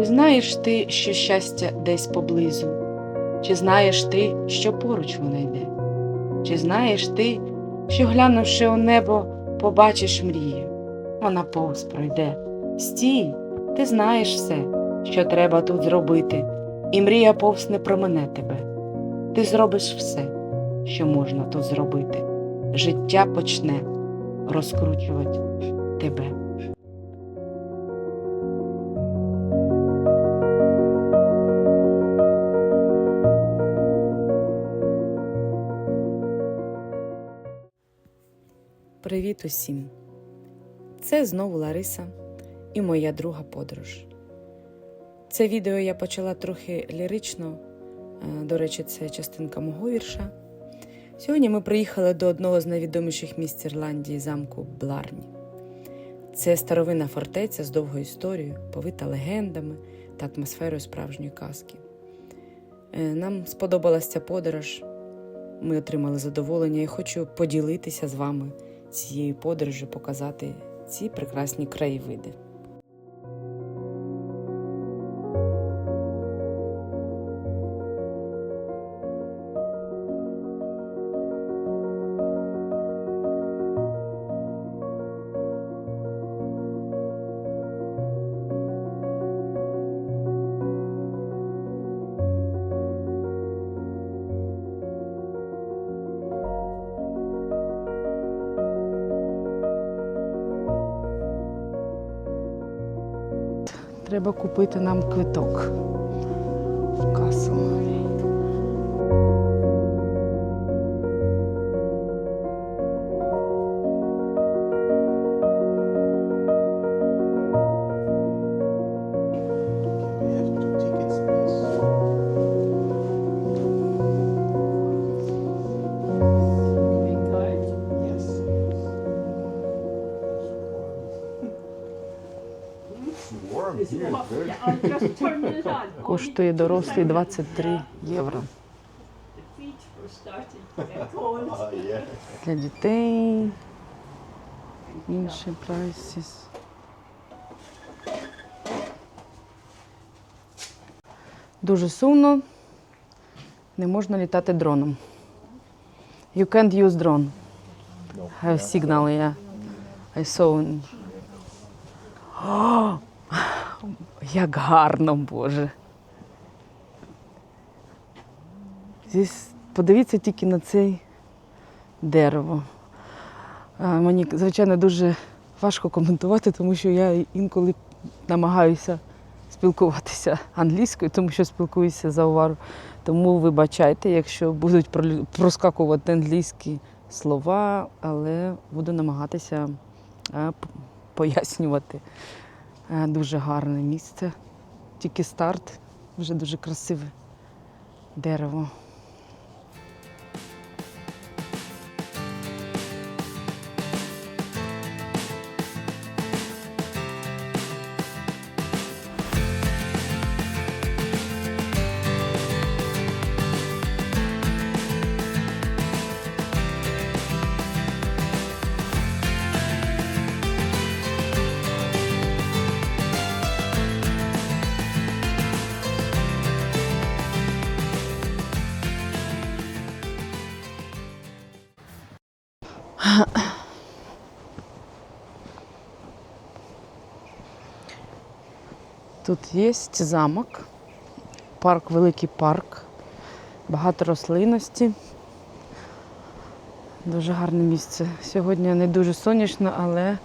Знаєш ти, що щастя десь поблизу? Чи знаєш ти, що поруч воно йде? Чи знаєш ти, що глянувши у небо, побачиш мрію? Вона повз пройде. Стій, ти знаєш все, що треба тут зробити, і мрія повз не промене тебе. Ти зробиш все, що можна тут зробити. Життя почне розкручувати тебе. Привіт усім! Це знову Лариса і моя друга подорож. Це відео я почала трохи лірично. е, До речі, це частинка мого вірша. Сьогодні ми приїхали до одного з найвідоміших місць Ірландії замку Бларні. Це старовинна фортеця з довгою історією, повита легендами та атмосферою справжньої казки. Е, Нам сподобалася подорож. Ми отримали задоволення і хочу поділитися з вами цією подорожі показати ці прекрасні краєвиди. Треба купити нам квиток в касу. Коштує дорослий 23 євро. Oh. Для дітей інші прайсіс. Дуже сумно. Не можна літати дроном. You can't use drone. Have signal, yeah. I saw. О, як гарно, Боже. Здесь подивіться тільки на цей дерево. Мені, звичайно, дуже важко коментувати, тому що я інколи намагаюся спілкуватися англійською, тому що спілкуюся за увару. Тому вибачайте, якщо будуть проскакувати англійські слова, але буду намагатися е, пояснювати. Е, Дуже гарне місце. Тільки старт, вже дуже красиве дерево. Тут є замок, парк, великий парк, багато рослинності. Дуже гарне місце. Сьогодні не дуже сонячно, але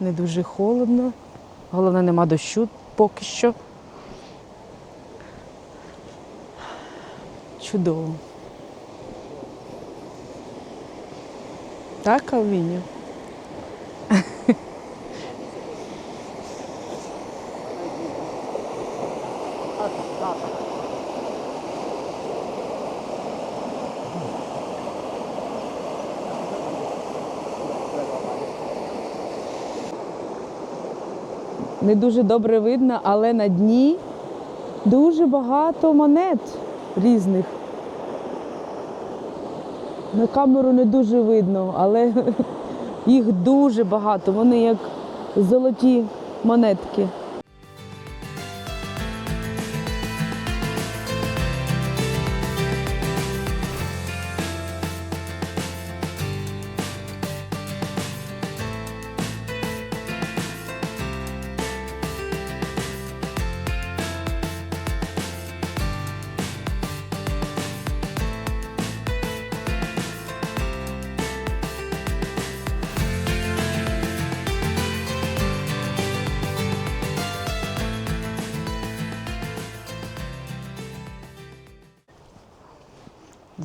не дуже холодно. Головне, нема дощу поки що. Чудово. Так, Калвіню? Не дуже добре видно, але на дні дуже багато монет різних. На камеру не дуже видно, але їх дуже багато. Вони як золоті монетки.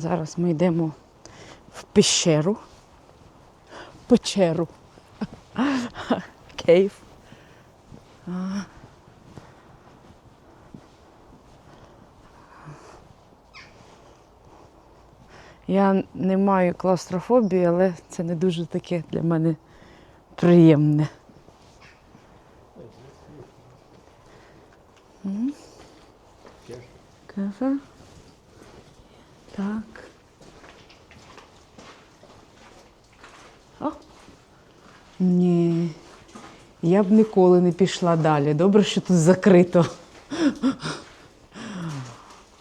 Зараз ми йдемо в пещеру. Печеру. Кейв. Я не маю клаустрофобії, але це не дуже таке для мене приємне. Кафе. Так. Я б ніколи не пішла далі. Добре, що тут закрито.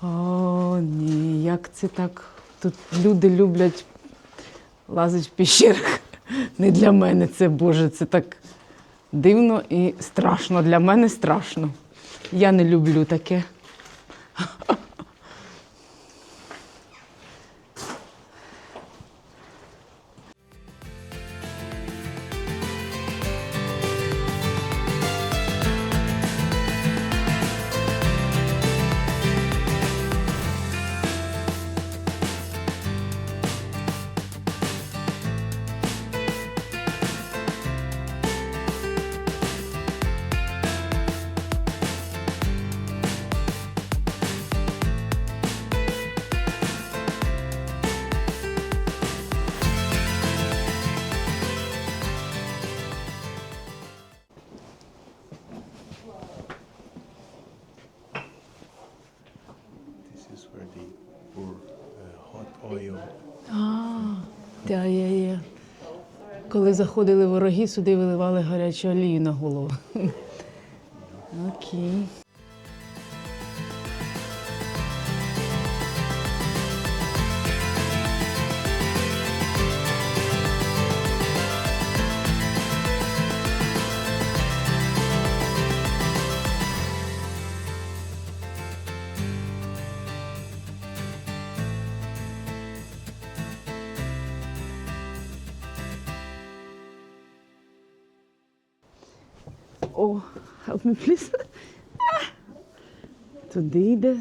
О, ні, як це так? Тут люди люблять лазити в піщерах. Не для мене це, Боже, це так дивно і страшно. Для мене страшно. Я не люблю таке. Коли заходили вороги, сюди виливали гарячу олію на голову. Окей. А! Туди йде.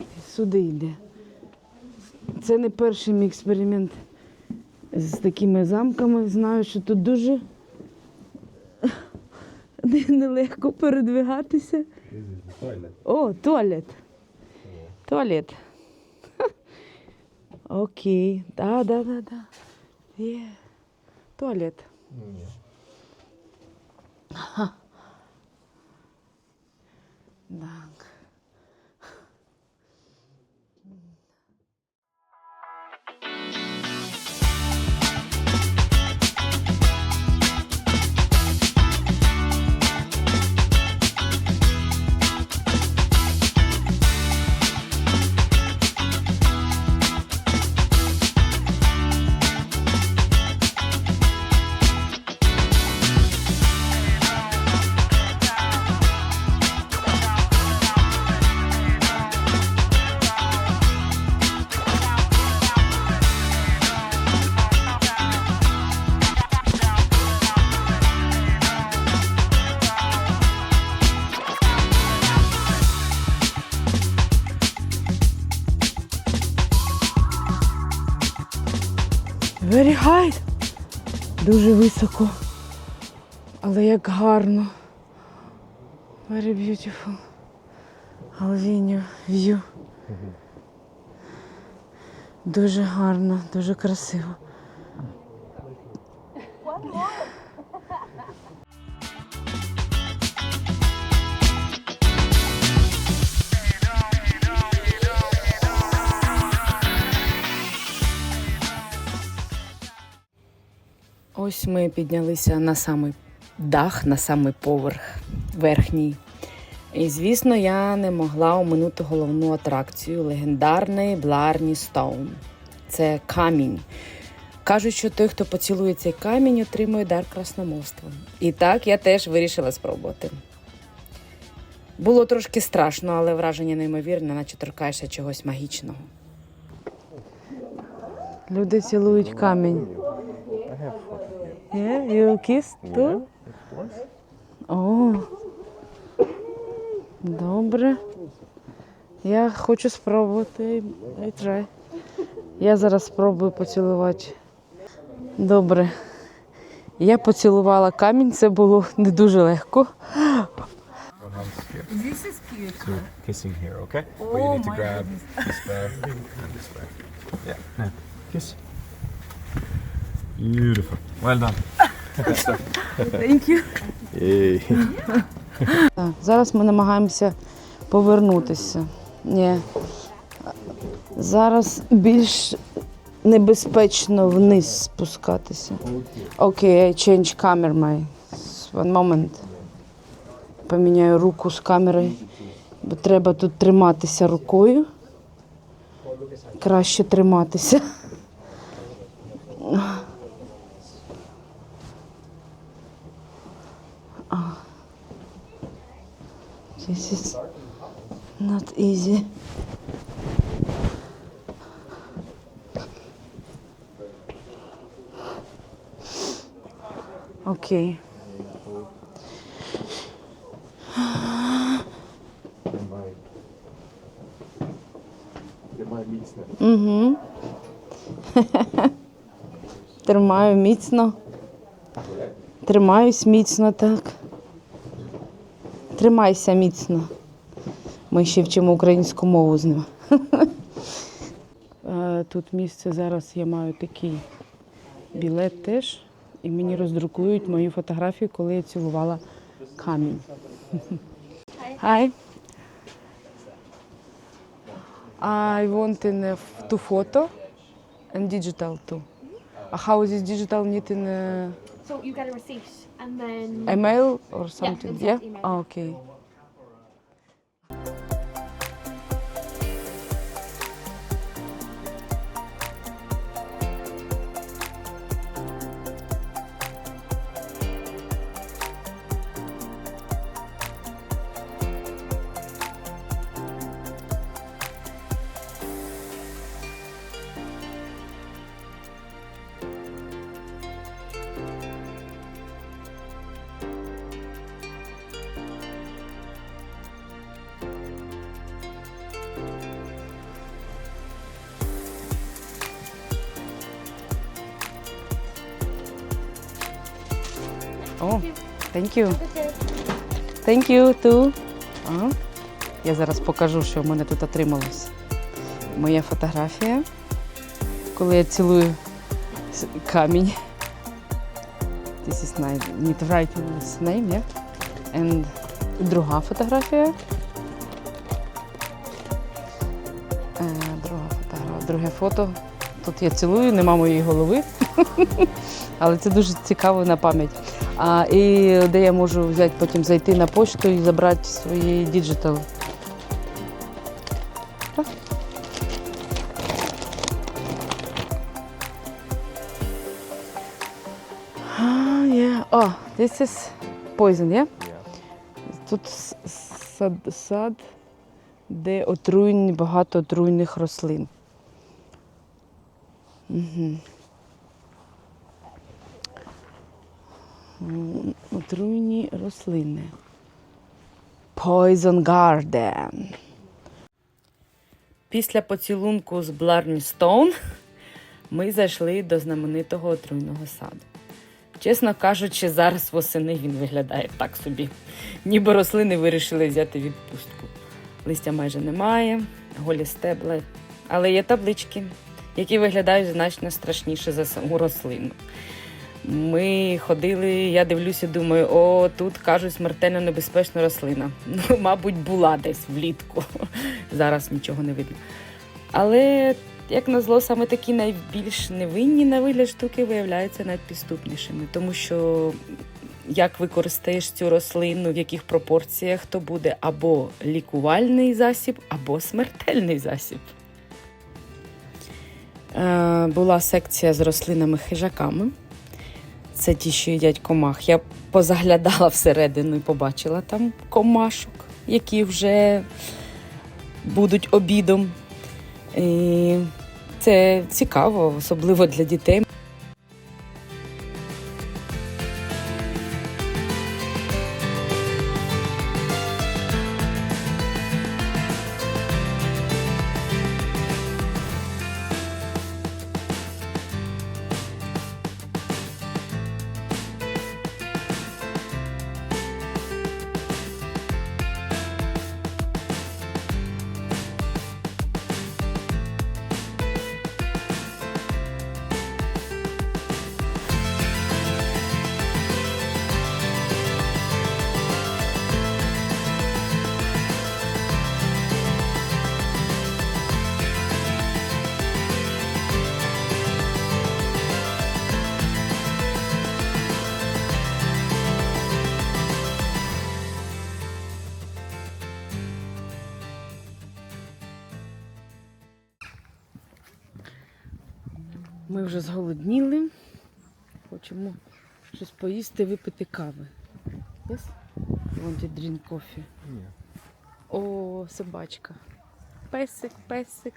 І сюди йде. Це не перший мій експеримент з такими замками. Знаю, що тут дуже нелегко передвигатися. О, туалет. Туалет. Окей. Да, да, да, да. Є. Туалет. Так. Very high. Дуже високо. Але як гарно. Very beautiful. Alvinio view. Дуже гарно, дуже красиво. Ось ми піднялися на самий дах, на самий поверх верхній. І, звісно, я не могла оминути головну атракцію легендарний Бларні Стоун. Це камінь. Кажуть, що той, хто поцілує цей камінь, отримує дар красномовства. І так я теж вирішила спробувати. Було трошки страшно, але враження неймовірне, наче торкаєшся чогось магічного. Люди цілують камінь. Yeah, you kissed too? Yeah, of course. О, добре. Я хочу спробувати. I try. Я зараз спробую поцілувати. Добре. Я поцілувала камінь, це було не дуже легко. This is cute. So kissing here, okay? but you need to grab this way and this way. Yeah. Now, kiss. Beautiful. Well done. Thank you. Так, зараз ми намагаємося повернутися. Ні. Зараз більш небезпечно вниз спускатися. Окей, I change camera, my. One moment. Поміняю руку з камери, бо треба тут триматися рукою. Краще триматися. This is not easy. Окей. Угу. Тримаю міцно. Тримаюсь міцно, так. Тримайся міцно. Ми ще вчимо українську мову з ним. Е, Тут місце зараз я маю такий білет теж. І мені роздрукують мою фотографію, коли я цілувала камінь. Hi. I want in a f- photo and digital too. Uh, How is this digital need in a So you get a receipt and then email or something? Yeah. an email. Ah, okay. Thank you. Thank you too. Я зараз покажу, що в мене тут отрималось. Моя фотографія, коли я цілую камінь. This is nice. Need to write his name, yeah? And друга фотографія. Е, друга фотографія. Друге фото. Тут я цілую, нема моєї голови. Але це дуже цікаво на пам'ять. А, і де я можу взяти, потім зайти на пошту і забрати свої діджитал. Yeah. Oh, this is poison, yeah? Тут сад, сад, де отруєні, багато отруйних рослин. Угу. Отруйні рослини. Poison Garden. Після поцілунку з Бларні Стоун ми зайшли до знаменитого отруйного саду. Чесно кажучи, зараз восени він виглядає так собі. Ніби рослини вирішили взяти відпустку. Листя майже немає, голі стебла, але є таблички, які виглядають значно страшніше за саму рослину. Ми ходили, я дивлюся, думаю, о, тут кажуть смертельно небезпечна рослина. Ну, мабуть, була десь влітку. Зараз нічого не видно. Але, як назло, саме такі найбільш невинні на вигляд штуки виявляються найпідступнішими, тому що як використаєш цю рослину, в яких пропорціях, то буде або лікувальний засіб, або смертельний засіб. Е, була секція з рослинами-хижаками. Це ті, що їдять комах. Я позаглядала всередину і побачила там комашок, які вже будуть обідом. І це цікаво, особливо для дітей. Ми вже зголодніли. Хочемо щось поїсти, випити кави. Yes? Want to drink coffee? Ні. О, собачка. Песик, песик.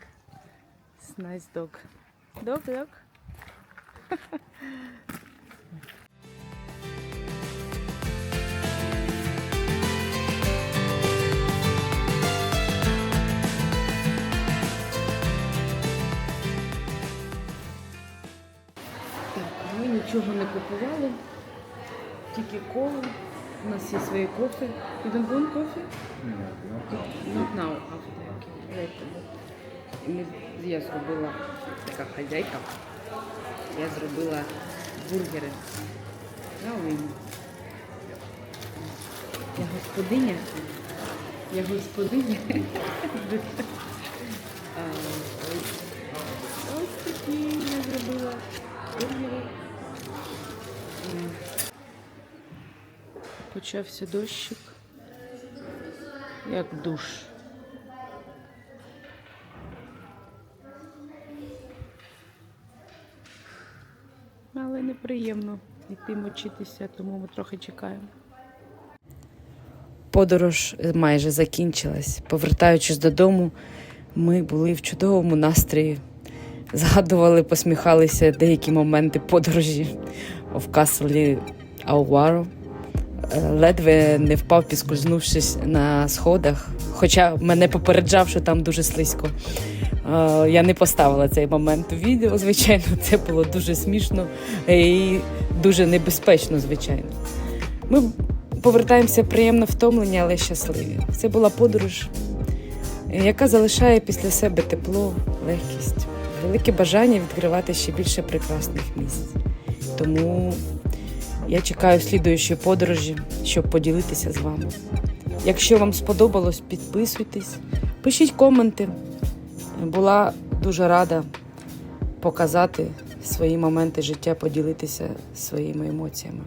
It's nice dog. Dog, dog. нічого не купували, тільки колу. У нас є свої кофе. You don't want coffee? Not now, after. Okay, later. Ми, я зробила така хазяйка. Я зробила бургери. На олені. Я господиня. Я господиня. Ось такі я зробила бургери. Почався дощик. Як душ. Але неприємно йти мочитися, тому ми трохи чекаємо. Подорож майже закінчилась. Повертаючись додому, ми були в чудовому настрої. Згадували, посміхалися деякі моменти подорожі в каслі Ауаро. Ледве не впав, підскользнувшись на сходах. Хоча мене попереджав, що там дуже слизько. Е, Я не поставила цей момент у відео, звичайно, це було дуже смішно і дуже небезпечно, звичайно. Ми повертаємося приємно втомлені, але щасливі. Це була подорож, яка залишає після себе тепло, легкість, велике бажання відкривати ще більше прекрасних місць. Тому я чекаю слідуючої подорожі, щоб поділитися з вами. Якщо вам сподобалось, підписуйтесь, пишіть коменти. Була дуже рада показати свої моменти життя, поділитися своїми емоціями.